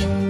Música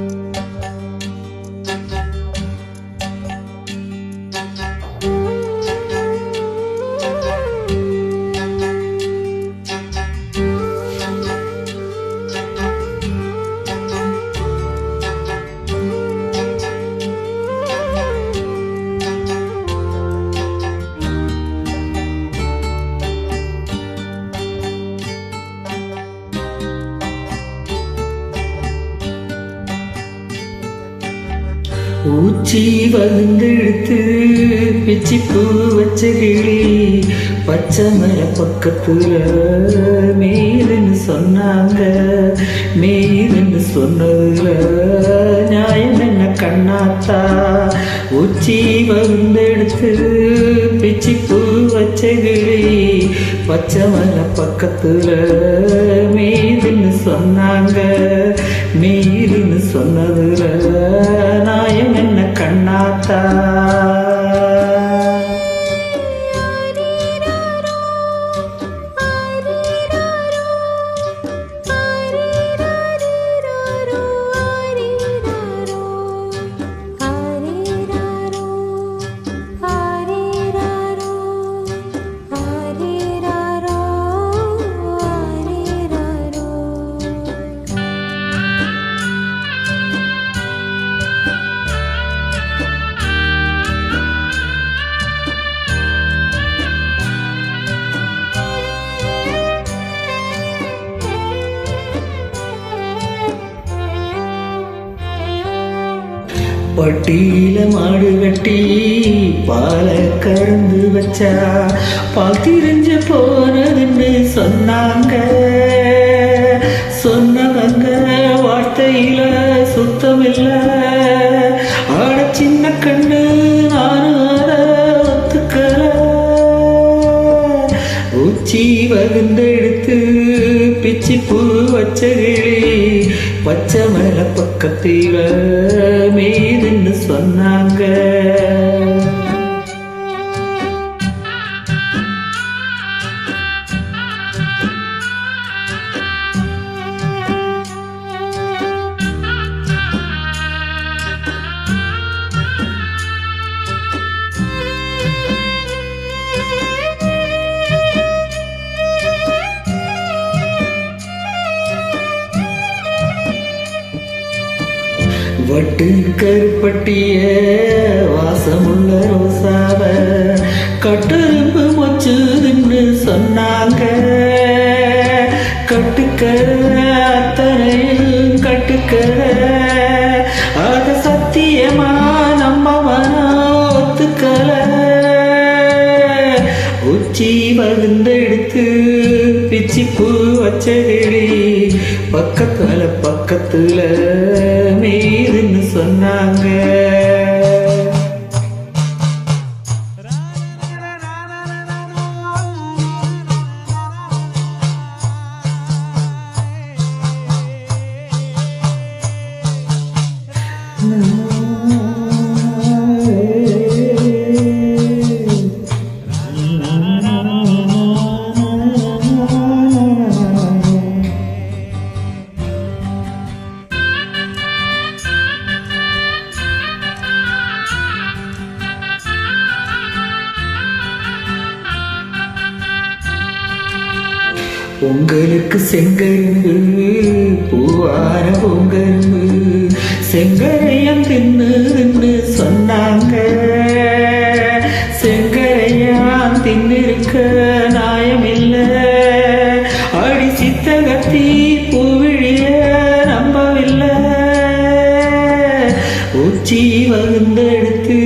ஊச்சி வகுந்தெடுத்து பிச்சி பூ வச்ச கிளி பச்சை மர பக்கத்துல மேலுன்னு சொன்னாங்க. மேலுன்னு சொன்னதுல நியாயம் என்ன கண்ணாத்தா? உச்சி வந்தெடுத்து பிச்சி பூ வச்ச கிளி பச்சை மர பக்கத்துல மேலுன்னு சொன்னாங்க. மேலுன்னு சொன்னதுல கண்ணாத்தா பட்டியில மாடு வெட்டி பாலை கறந்து வச்சா பால் திரிஞ்சு போனதுன்னு சொன்னாங்க. சொன்னவங்க வார்த்தையில சுத்தமில்ல. ஆட சின்ன கண்ணு நானும் அத ஒத்துக்கல. உச்சி வகுந்தெடுத்து பிச்சி பூ வச்ச கிளி பச்சை மர பக்கத்தில சொன்னாங்க. வட்டு கருப்பட்டிய வாசமுள்ள ரோசாவ கட்டெலும்பு மொச்சுதுன்னு சொன்னாங்க. கட்டுக்கர அத்தனையில் கட்டுக்கர அத சத்தியமா நம்ம ஒத்துக்கல. உச்சி வகுந்தெடுத்து பிச்சி பூ வச்ச கிளி பக்கத்துல பக்கத்துல நீருன்னு சொன்னாங்க. உங்களுக்கு செங்கரும்பு பூவார பொங்கரும்பு செங்கரையம் தின்னுன்னு சொன்னாங்க. செங்கரையான் தின்னிருக்க நாயமில்ல அடி சித்தகத்தி பூவிழிய நம்பவில்லை. உச்சி வகுந்தெடுத்து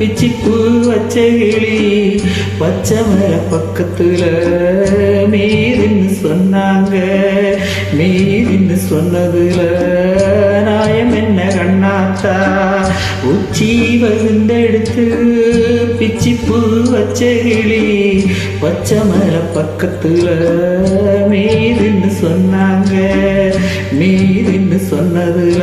பிச்சி பூ வச்ச கிளி பச்சை மர பக்கத்துல சொன்னதுல நாயம் என்ன கண்ணாத்தா? உச்சி வகுந்தெடுத்து பிச்சி பூ வச்ச கிளி பச்சை மர பக்கத்துல மீதுன்னு சொன்னாங்க. மீதுன்னு சொன்னதுல